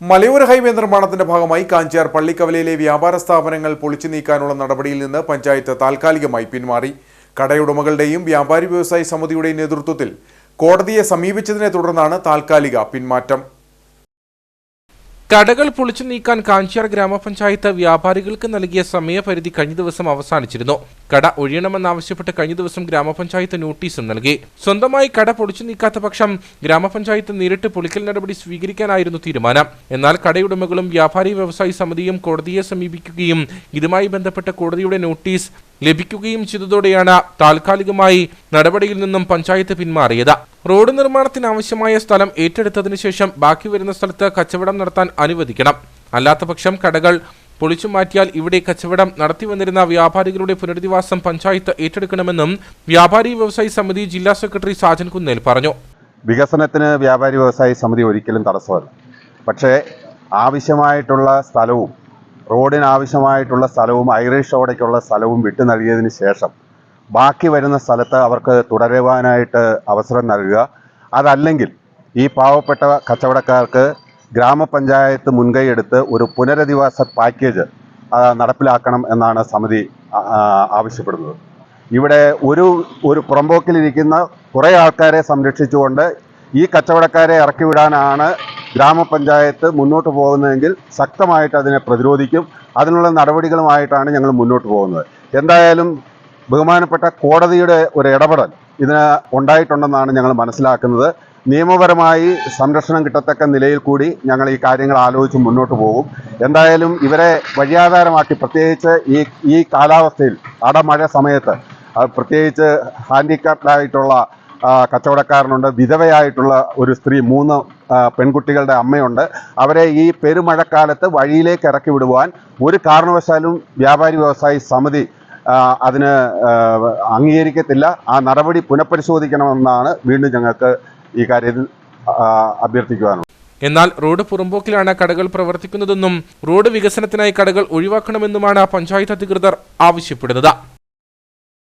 മലയോര ഹൈവേ നിർമ്മാണത്തിന്റെ ഭാഗമായി കാഞ്ചിയാർ പള്ളിക്കവലയിലെ വ്യാപാര സ്ഥാപനങ്ങൾ പൊളിച്ചു നീക്കാനുള്ള നടപടിയിൽ നിന്ന് പഞ്ചായത്ത് താൽക്കാലികമായി പിന്മാറി. കടയുടമകളുടെയും വ്യാപാരി വ്യവസായി സമിതിയുടെയും നേതൃത്വത്തിൽ കോടതിയെ സമീപിച്ചതിനെ തുടർന്നാണ് താൽക്കാലിക പിന്മാറ്റം. കടകൾ പൊളിച്ചു നീക്കാൻ കാഞ്ചിയാർ ഗ്രാമപഞ്ചായത്ത് വ്യാപാരികൾക്ക് നൽകിയ സമയപരിധി കഴിഞ്ഞ ദിവസം അവസാനിച്ചിരുന്നു. കട ഒഴിയണമെന്നാവശ്യപ്പെട്ട് കഴിഞ്ഞ ദിവസം ഗ്രാമപഞ്ചായത്ത് നോട്ടീസും നൽകി. സ്വന്തമായി കട പൊളിച്ചു നീക്കാത്ത പക്ഷം ഗ്രാമപഞ്ചായത്ത് നേരിട്ട് പൊളിക്കൽ നടപടി സ്വീകരിക്കാനായിരുന്നു തീരുമാനം. എന്നാൽ കടയുടമകളും വ്യാപാരി വ്യവസായി സമിതിയും കോടതിയെ സമീപിക്കുകയും ഇതുമായി ബന്ധപ്പെട്ട കോടതിയുടെ നോട്ടീസ് ലഭിക്കുകയും ചെയ്തതോടെയാണ് താൽക്കാലികമായി നടപടിയിൽ നിന്നും പഞ്ചായത്ത് പിന്മാറിയത്. റോഡ് നിർമ്മാണത്തിന് ആവശ്യമായ സ്ഥലം ഏറ്റെടുത്തതിനു ശേഷം ബാക്കി വരുന്ന സ്ഥലത്ത് കച്ചവടം നടത്താൻ അനുവദിക്കണം. അല്ലാത്തപക്ഷം കടകൾ പൊളിച്ചു മാറ്റിയാൽ ഇവിടെ കച്ചവടം നടത്തി വന്നിരുന്ന വ്യാപാരികളുടെ പുനരധിവാസം പഞ്ചായത്ത് ഏറ്റെടുക്കണമെന്നും വ്യാപാരി വ്യവസായി സമിതി ജില്ലാ സെക്രട്ടറി സാജൻ കുന്നേൽ പറഞ്ഞു. വികസനത്തിന് വ്യാപാരി വ്യവസായി സമിതി ഒരിക്കലും തടസ്സമല്ല. പക്ഷേ ആവശ്യമായിട്ടുള്ള സ്ഥലവും റോഡിന് ആവശ്യമായിട്ടുള്ള സ്ഥലവും ഐറിഷ് റോഡയ്ക്കുള്ള സ്ഥലവും വിട്ടു നൽകിയതിന് ശേഷം ബാക്കി വരുന്ന സ്ഥലത്ത് അവർക്ക് തുടരുവാനായിട്ട് അവസരം നൽകുക. അതല്ലെങ്കിൽ ഈ പാവപ്പെട്ട കച്ചവടക്കാർക്ക് ഗ്രാമപഞ്ചായത്ത് മുൻകൈയെടുത്ത് ഒരു പുനരധിവാസ പാക്കേജ് നടപ്പിലാക്കണം എന്നാണ് സമിതി ആവശ്യപ്പെടുന്നത്. ഇവിടെ ഒരു ഒരു പുറമ്പോക്കിലിരിക്കുന്ന കുറേ ആൾക്കാരെ സംരക്ഷിച്ചുകൊണ്ട് ഈ കച്ചവടക്കാരെ ഇറക്കിവിടാനാണ് ഗ്രാമപഞ്ചായത്ത് മുന്നോട്ട് പോകുന്നതെങ്കിൽ ശക്തമായിട്ട് അതിനെ പ്രതിരോധിക്കും. അതിനുള്ള നടപടികളുമായിട്ടാണ് ഞങ്ങൾ മുന്നോട്ട് പോകുന്നത്. എന്തായാലും ബഹുമാനപ്പെട്ട കോടതിയുടെ ഒരു ഇടപെടൽ ഇതിന് ഉണ്ടായിട്ടുണ്ടെന്നാണ് ഞങ്ങൾ മനസ്സിലാക്കുന്നത്. നിയമപരമായി സംരക്ഷണം കിട്ടത്തക്ക നിലയിൽ കൂടി ഞങ്ങൾ ഈ കാര്യങ്ങൾ ആലോചിച്ച് മുന്നോട്ട് പോകും. എന്തായാലും ഇവരെ വഴിയാധാരമാക്കി പ്രത്യേകിച്ച് ഈ ഈ കാലാവസ്ഥയിൽ അടമഴ സമയത്ത് പ്രത്യേകിച്ച് ഹാൻഡിക്കാപ്ഡായിട്ടുള്ള ആ, കച്ചവടക്കാരനുണ്ട്. വിധവയായിട്ടുള്ള ഒരു സ്ത്രീ മൂന്ന് പെൺകുട്ടികളുടെ അമ്മയുണ്ട്. അവരെ ഈ പെരുമഴക്കാലത്ത് വഴിയിലേക്ക് ഇറക്കി വിടുവാൻ ഒരു കാരണവശാലും വ്യാപാരി വ്യവസായി സമിതി അതിന് അംഗീകരിക്കത്തില്ല. ആ നടപടി പുനഃപരിശോധിക്കണമെന്നാണ് വീണ്ടും ഞങ്ങൾക്ക് ഈ കാര്യത്തിൽ അഭ്യർത്ഥിക്കുവാനുള്ളത്. എന്നാൽ റോഡ് പുറമ്പോക്കിലാണ് കടകൾ പ്രവർത്തിക്കുന്നതെന്നും റോഡ് വികസനത്തിനായി കടകൾ ഒഴിവാക്കണമെന്നുമാണ് പഞ്ചായത്ത് അധികൃതർ ആവശ്യപ്പെടുന്നത്.